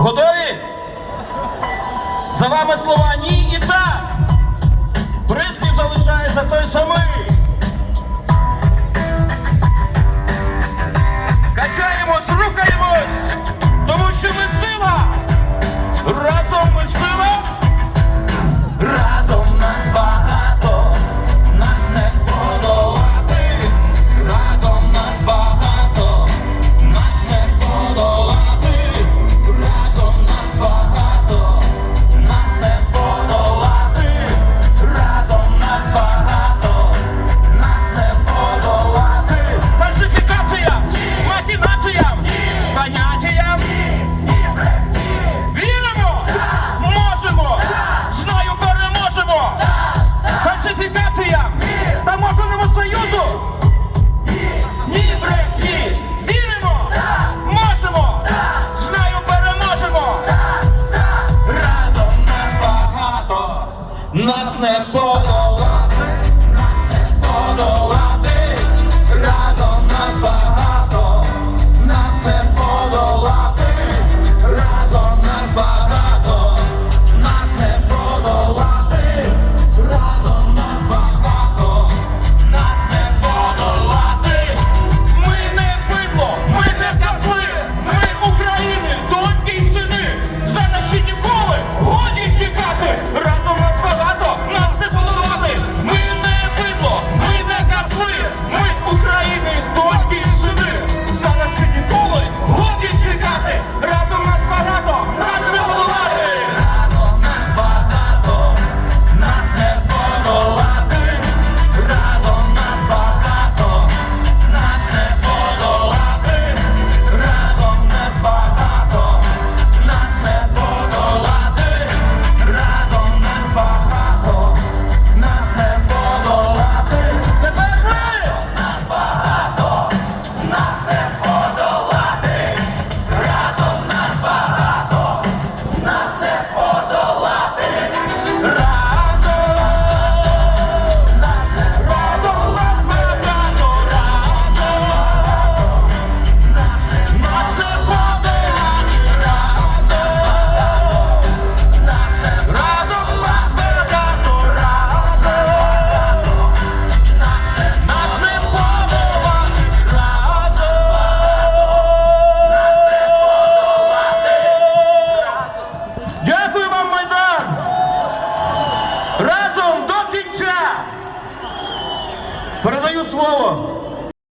Готові? За вами слова ні і так. বলো। Stop, stop, Разом до кінця! Передаю слово.